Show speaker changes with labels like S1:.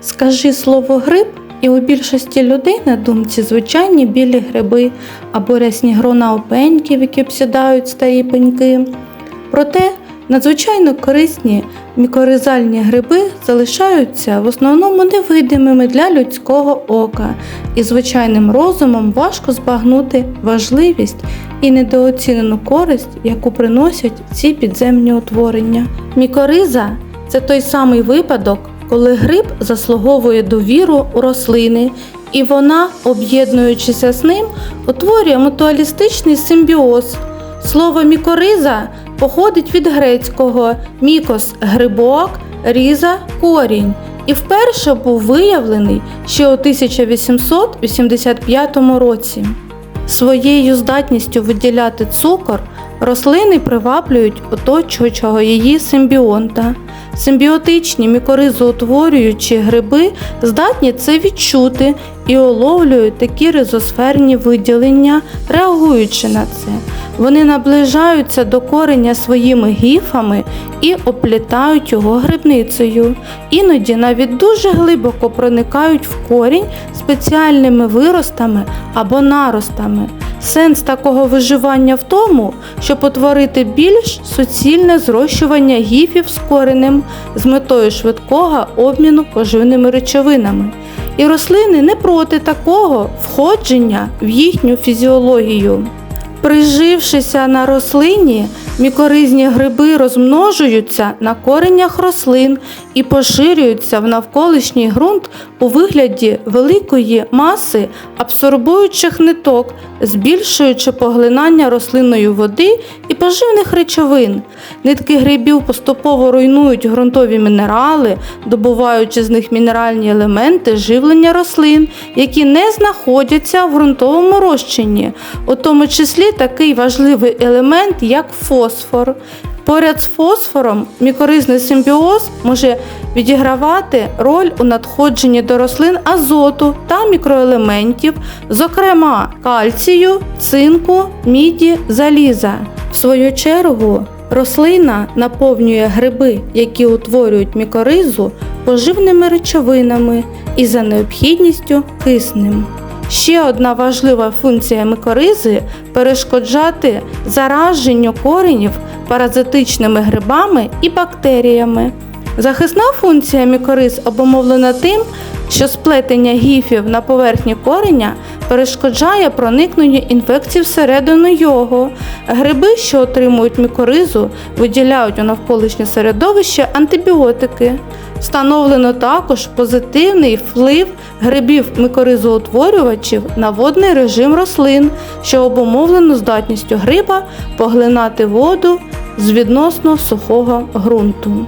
S1: Скажи слово гриб, і у більшості людей на думці звичайні білі гриби або рясні грона опеньків, які обсідають старі пеньки. Проте надзвичайно корисні мікоризальні гриби залишаються в основному невидимими для людського ока, і звичайним розумом важко збагнути важливість і недооцінену користь, яку приносять ці підземні утворення. Мікориза це той самий випадок, коли гриб заслуговує довіру у рослини, і вона, об'єднуючися з ним, утворює мутуалістичний симбіоз. Слово мікориза походить від грецького мікос грибок, різа корінь і вперше був виявлений ще у 1885 році. Своєю здатністю виділяти цукор рослини приваблюють оточуючого її симбіонта. Симбіотичні мікоризоутворюючі гриби здатні це відчути і уловлюють такі ризосферні виділення, реагуючи на це. Вони наближаються до кореня своїми гіфами і оплітають його грибницею. Іноді навіть дуже глибоко проникають в корінь спеціальними виростами або наростами. Сенс такого виживання в тому, щоб утворити більш суцільне зрощування гіфів з коренем з метою швидкого обміну поживними речовинами. І рослини не проти такого входження в їхню фізіологію. Прижившися на рослині, мікоризні гриби розмножуються на коренях рослин і поширюються в навколишній ґрунт у вигляді великої маси абсорбуючих ниток, збільшуючи поглинання рослинної води і поживних речовин. Нитки грибів поступово руйнують ґрунтові мінерали, добуваючи з них мінеральні елементи живлення рослин, які не знаходяться в ґрунтовому розчині, у тому числі такий важливий елемент, як фосфор. Поряд з фосфором мікоризний симбіоз може відігравати роль у надходженні до рослин азоту та мікроелементів, зокрема кальцію, цинку, міді, заліза. В свою чергу, рослина наповнює гриби, які утворюють мікоризу, поживними речовинами і за необхідністю киснем. Ще одна важлива функція микоризи перешкоджати зараженню коренів паразитичними грибами і бактеріями. Захисна функція мікориз обумовлена тим, що сплетення гіфів на поверхні кореня перешкоджає проникненню інфекцій всередину його. Гриби, що отримують мікоризу, виділяють у навколишнє середовище антибіотики. Встановлено також позитивний вплив грибів микоризоутворювачів на водний режим рослин, що обумовлено здатністю гриба поглинати воду з відносно сухого ґрунту.